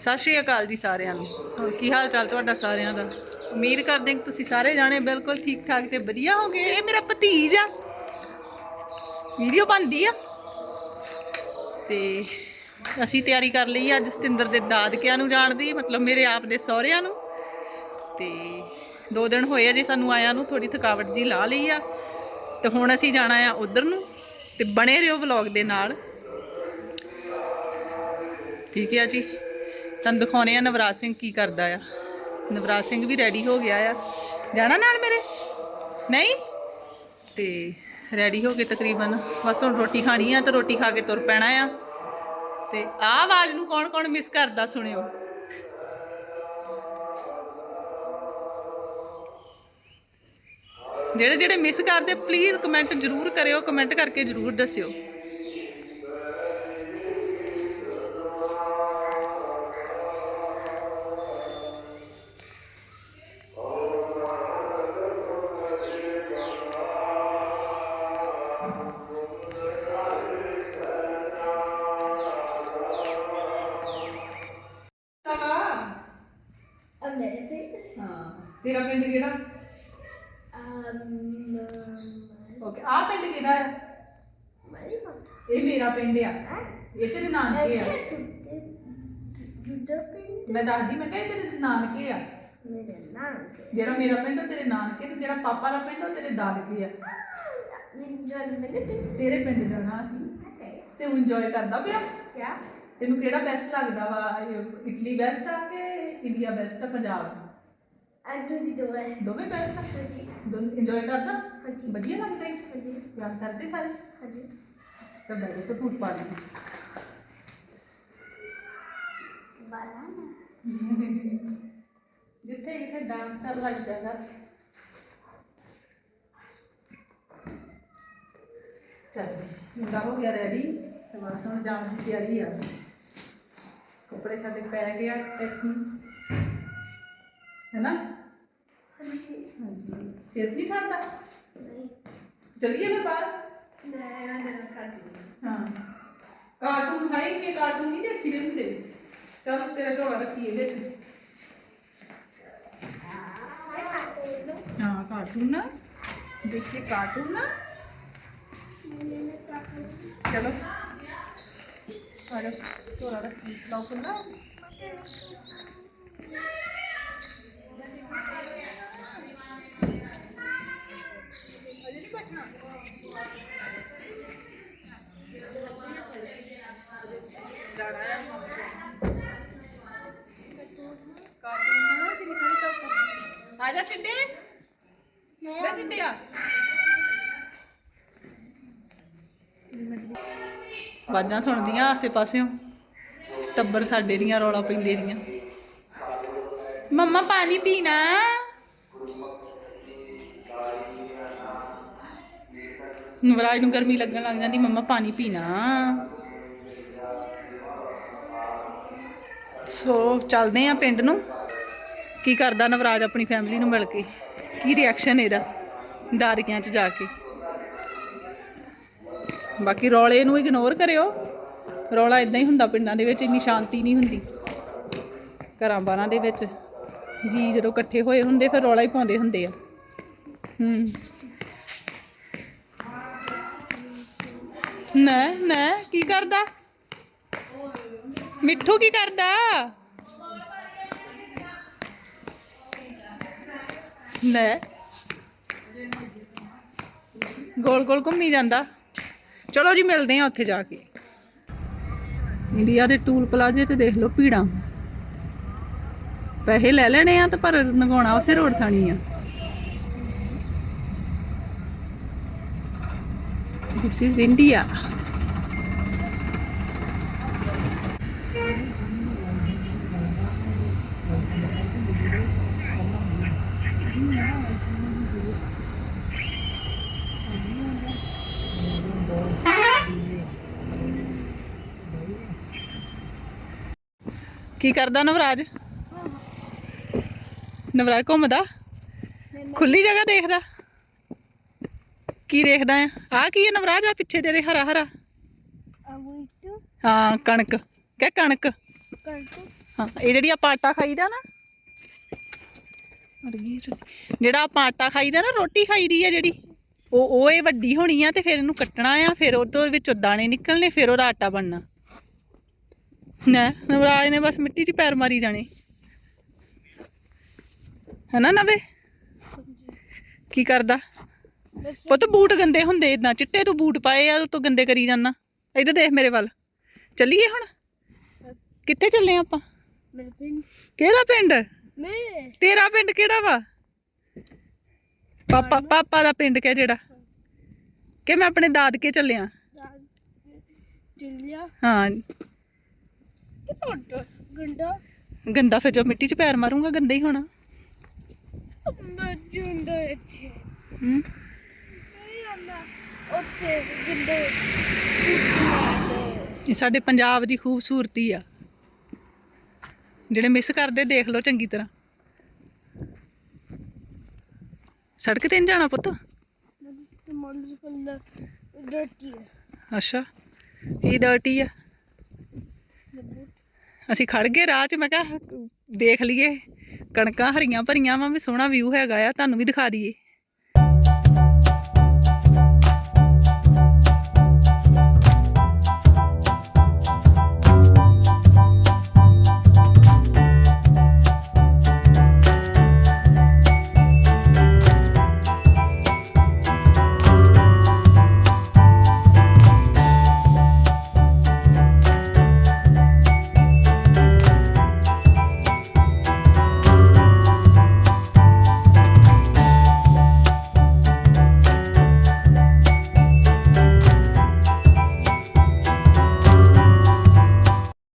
ਸਤਿ ਸ਼੍ਰੀ ਅਕਾਲ ਜੀ ਸਾਰਿਆਂ ਨੂੰ। ਹੋਰ ਕੀ ਹਾਲ ਚਾਲ ਤੁਹਾਡਾ ਸਾਰਿਆਂ ਦਾ? ਉਮੀਦ ਕਰਦੇ ਹਾਂ ਕਿ ਤੁਸੀਂ ਸਾਰੇ ਜਾਣੇ ਬਿਲਕੁਲ ਠੀਕ ਠਾਕ ਤੇ ਵਧੀਆ ਹੋਗੇ। ਇਹ ਮੇਰਾ ਭਤੀਜ ਆ। ਵੀਡੀਓ ਬਣਦੀ ਆ। ਤੇ ਅਸੀਂ ਤਿਆਰੀ ਕਰ ਲਈ ਆ ਅੱਜ ਸਤਿੰਦਰ ਦੇ ਦਾਦਕਿਆਂ ਨੂੰ ਜਾਣ ਦੀ, ਮਤਲਬ ਮੇਰੇ ਆਪ ਦੇ ਸਹੁਰਿਆਂ ਨੂੰ। ਤੇ ਦੋ ਦਿਨ ਹੋਏ ਆ ਜੀ ਸਾਨੂੰ ਆਇਆਂ ਨੂੰ ਥੋੜੀ ਥਕਾਵਟ ਜੀ ਲਾ ਲਈ ਆ। ਤੇ ਹੁਣ ਅਸੀਂ ਜਾਣਾ ਆ ਉਧਰ ਨੂੰ ਤੇ ਬਣੇ ਰਹੋ ਵਲੌਗ ਦੇ ਨਾਲ। ਠੀਕ ਹੈ ਜੀ। ਤੁਹਾਨੂੰ ਦਿਖਾਉਣੇ ਆ ਨਵਰਾਜ ਸਿੰਘ ਕੀ ਕਰਦਾ ਆ। ਨਵਰਾਜ ਸਿੰਘ ਵੀ ਰੈਡੀ ਹੋ ਗਿਆ ਆ। ਜਾਣਾ ਨਾਲ ਮੇਰੇ? ਨਹੀਂ? ਤੇ ਰੈਡੀ ਹੋ ਕੇ ਤਕਰੀਬਨ। ਬਸ ਹੁਣ ਰੋਟੀ ਖਾਣੀ ਆ ਤੇ ਰੋਟੀ ਖਾ ਕੇ ਤੁਰ ਪੈਣਾ ਆ। ਤੇ ਆਹ ਆਵਾਜ਼ ਨੂੰ ਕੌਣ ਕੌਣ ਮਿਸ ਕਰਦਾ ਸੁਣਿਓ। ਜਿਹੜੇ ਜਿਹੜੇ ਮਿਸ ਕਰਦੇ ਪਲੀਜ਼ ਕਮੈਂਟ ਜ਼ਰੂਰ ਕਰਿਓ। ਕਮੈਂਟ ਕਰਕੇ ਜ਼ਰੂਰ ਦੱਸਿਓ। ਤੇਰਾ ਪਿੰਡ ਕਿਹੜਾ? ਓਕੇ ਆ ਪਿੰਡ ਕਿਹੜਾ ਆ? Marima. ਇਹ ਮੇਰਾ ਪਿੰਡ ਆ। ਇਹ ਤੇਰੇ ਨਾਨਕੇ ਆ। ਮੈਂ ਦੱਸਦੀ ਮੈਂ ਕਿਹਾ ਇਹ ਤੇਰੇ ਨਾਨਕੇ ਆ। ਮੇਰੇ ਜਿਹੜਾ ਮੇਰਾ ਪਿੰਡ ਉਹ ਤੇਰੇ ਨਾਨਕੇ ਤੇ ਜਿਹੜਾ ਪਾਪਾ ਦਾ ਪਿੰਡ ਉਹ ਤੇਰੇ ਦਾਦਕੇ ਆ। ਮੇਰੇ ਤੇਰੇ ਪਿੰਡ ਜਾਣਾ ਅਸੀਂ ਤੇ ਇੰਜੋਏ ਕਰਦਾ ਪਿਆ। ਕਿਆ? ਤੈਨੂੰ ਕਿਹੜਾ ਬੈਸਟ ਲੱਗਦਾ ਵਾ? ਇਹ ਇਟਲੀ ਬੈਸਟ ਆ ਕਿ ਇੰਡੀਆ ਬੈਸਟ ਆ ਪੰਜਾਬ? ਅੰਦੂ ਦੀ ਦੋਏ ਦੋਵੇਂ ਬੈਸਟ ਆ ਹਾਂਜੀ ਦੋਨ ਇੰਜੋਏ ਕਰਦਾ? ਹਾਂਜੀ। ਵਧੀਆ ਲੱਗਦਾ ਹੈ? ਹਾਂਜੀ। ਪਿਆਰ ਕਰਦੇ ਸਾਰੇ? ਹਾਂਜੀ। ਤਾਂ ਬੈਠੇ ਤੇ ਫੂਟ ਪਾ ਲਈ। ਬਾਲਾਨਾ ਜਿੱਥੇ ਜਿੱਥੇ ਡਾਂਸ ਕਰ ਲੱਗ ਜਾਂਦਾ। ਚੱਲ ਮੁੰਡਾ ਹੋ ਗਿਆ ਰੈਡੀ ਤੇ ਬਸ ਹੁਣ ਜਾਣ ਦੀ ਤਿਆਰੀ ਆ। ਕੱਪੜੇ ਸਾਡੇ ਪੈ ਗਿਆ ਇੱਥੇ ਹੈ ਨਾ ਹਾਂਜੀ। ਸਿਰ ਨਹੀਂ ਖਾਂਦਾ ਨਹੀਂ। ਚੱਲੀਏ ਮੈਂ ਬਾਹਰ ਨਹੀਂ ਮੈਂ ਕਰ ਦਿੰਦੀ ਹਾਂ। ਕਾਰਟੂਨ ਹੈ ਕਿ ਕਾਰਟੂਨ ਨਹੀਂ ਦੇਖੀ ਦੇ ਹੁੰਦੇ? ਚਲ ਤੇਰਾ ਝੋਲਾ ਰੱਖੀਏ ਵਿੱਚ। ਹਾਂ ਕਾਰਟੂਨ ਨਾ। ਦੇਖੀਏ ਕਾਰਟੂਨ ਨਾ। ਚਲੋ। ਆਜੋ ਝੋਲਾ ਰੱਖੀ ਲਾਓ ਖੁੱਲਾ ਆ ਜਾ ਟਿੱਡੇ ਲੈ ਟਿੱਡੇ ਆ। ਬਾਜਾਂ ਸੁਣਦੀਆਂ ਆਸੇ ਪਾਸਿਓਂ। ਟੱਬਰ ਸਾਡੇ ਦੀਆਂ, ਰੌਲਾ ਪੈਂਦੇ ਦੀਆਂ। ਮੰਮਾ, ਪਾਣੀ ਪੀਣਾ? ਨਵਰਾਜ ਨੂੰ ਗਰਮੀ ਲੱਗਣ ਲੱਗ ਜਾਂਦੀ, ਮੰਮਾ, ਪਾਣੀ ਪੀਣਾ। ਸੋ, ਚੱਲਦੇ ਆ ਪਿੰਡ ਨੂੰ। ਕੀ ਕਰਦਾ ਨਵਰਾਜ ਆਪਣੀ ਫੈਮਿਲੀ ਨੂੰ ਮਿਲ ਕੇ? ਕੀ ਰਿਐਕਸ਼ਨ ਇਹਦਾ ਦਾਰਕਿਆਂ 'ਚ ਜਾ ਕੇ? ਬਾਕੀ ਰੌਲੇ ਨੂੰ ਇਗਨੋਰ ਕਰਿਓ। ਰੌਲਾ ਇਦਾਂ ਹੀ ਹੁੰਦਾ ਪਿੰਡਾਂ ਦੇ ਵਿੱਚ, ਇੰਨੀ ਸ਼ਾਂਤੀ ਨਹੀਂ ਹੁੰਦੀ। ਘਰਾਂ ਬਾਰਾਂ ਦੇ ਵਿੱਚ। ਜੀ ਜਦੋਂ ਇਕੱਠੇ ਹੋਏ ਹੁੰਦੇ, ਫਿਰ ਰੌਲਾ ਹੀ ਪਾਉਂਦੇ ਹੁੰਦੇ ਆ। ਹੂੰ। ਨਾ ਨਾ, ਕੀ ਕਰਦਾ? ਮਿੱਠੂ ਕੀ ਕਰਦਾ? ਲੈ। ਗੋਲ ਗੋਲ ਘੁੰਮੀ ਜਾਂਦਾ। ਚਲੋ ਜੀ, ਮਿਲਦੇ ਆ ਉੱਥੇ ਜਾ ਕੇ। ਇੰਡੀਆ ਦੇ ਟੂਲ ਪਲਾਜ਼ੇ ਤੇ ਦੇਖ ਲਓ ਭੀੜਾਂ। ਪੈਸੇ ਲੈ ਲੈਣੇ ਆ ਤੇ ਪਰ ਨਗਾਉਣਾ ਉਸੇ ਰੋਡ ਥਾਣੀ ਆ। This is India. ਕੀ ਕਰਦਾ ਨਵਰਾਜ? ਨਵਰਾਜ ਘੁੰਮਦਾ? ਖੁੱਲੀ ਜਗ੍ਹਾ ਦੇਖਦਾ? ਕੀ ਦੇਖਦਾ ਆ? ਆ ਕੀ ਹੈ ਨਵਰਾਜ? ਆ ਪਿੱਛੇ ਤੇਰੇ ਹਰਾ ਹਰਾ। ਹਾਂ ਕਣਕ। ਕਹਿ ਕਣਕ। ਹਾਂ ਇਹ ਜਿਹੜੀ ਆਪਾਂ ਆਟਾ ਖਾਈਦਾ ਨਾ ਗਈ। ਜਿਹੜਾ ਆਪਾਂ ਆਟਾ ਖਾਈਦਾ ਨਾ ਰੋਟੀ ਖਾਈਦੀ ਆ ਜਿਹੜੀ ਉਹ ਉਹ ਇਹ ਵੱਡੀ ਹੋਣੀ ਆ ਤੇ ਫਿਰ ਇਹਨੂੰ ਕੱਟਣਾ ਆ ਫਿਰ ਉਹ ਤੋਂ ਵਿੱਚੋਂ ਦਾਣੇ ਨਿਕਲਣੇ ਫਿਰ ਉਹਦਾ ਆਟਾ ਬਣਨਾ। ਨਾ ਨਵਰਾਜ ਨੇ ਬਸ ਮਿੱਟੀ 'ਚ ਪੈਰ ਮਾਰੀ ਜਾਣੇ। ਹੈਨਾ ਨਵੇ? ਕੀ ਕਰਦਾ? ਪੁੱਤ ਬੂਟ ਗੰਦੇ ਹੁੰਦੇ ਇਦਾਂ ਚਿੱਟੇ ਤੂੰ ਬੂਟ ਪਾਏ ਆ ਤੋਂ ਗੰਦੇ ਕਰੀ ਜਾਂਦਾ। ਇੱਧਰ ਦੇਖ ਮੇਰੇ ਵੱਲ। ਚੱਲੀਏ ਹੁਣ? ਕਿੱਥੇ ਚੱਲੇ ਆਪਾਂ? ਮੇਰੇ ਪਿੰਡ। ਕਿਹੜਾ ਪਿੰਡ? ਮੇਰੇ ਤੇਰਾ ਪਿੰਡ ਕਿਹੜਾ ਵਾ? ਪਾਪਾ ਪਾਪਾ ਦਾ ਪਿੰਡ ਕਿਹ ਜਿਹੜਾ? ਕਿ ਮੈਂ ਆਪਣੇ ਦਾਦਕੇ ਚੱਲਿਆ? ਦਿੱਲਿਆ ਹਾਂ। ਗੰਡਾ? ਗੰਦਾ ਫਿਰ ਜੋ ਮਿੱਟੀ 'ਚ ਪੈਰ ਮਾਰੂੰਗਾ ਗੰਦਾ ਹੀ ਹੋਣਾ। ਮੈਂ ਜੁੰਦਾ ਇੱਥੇ। ਹੂੰ। ਨਹੀਂ ਆਂਦਾ ਉੱਥੇ ਗੰਡੇ ਇਹ ਸਾਡੇ ਪੰਜਾਬ ਦੀ ਖੂਬਸੂਰਤੀ ਆ। ਜਿਹੜੇ ਮਿਸ ਕਰਦੇ ਦੇਖ ਲਓ ਚੰਗੀ ਤਰ੍ਹਾਂ। ਸੜਕ ਤੇ ਨਹੀਂ ਜਾਣਾ ਪੁੱਤ? ਅੱਛਾ, ਕੀ ਡਰਟੀ ਆ? ਅਸੀਂ ਖੜ ਗਏ ਰਾਹ 'ਚ, ਮੈਂ ਕਿਹਾ ਦੇਖ ਲਈਏ। ਕਣਕਾਂ ਹਰੀਆਂ ਭਰੀਆਂ ਵਾ, ਵੀ ਸੋਹਣਾ ਵਿਊ ਹੈਗਾ ਆ, ਤੁਹਾਨੂੰ ਵੀ ਦਿਖਾ ਦਈਏ।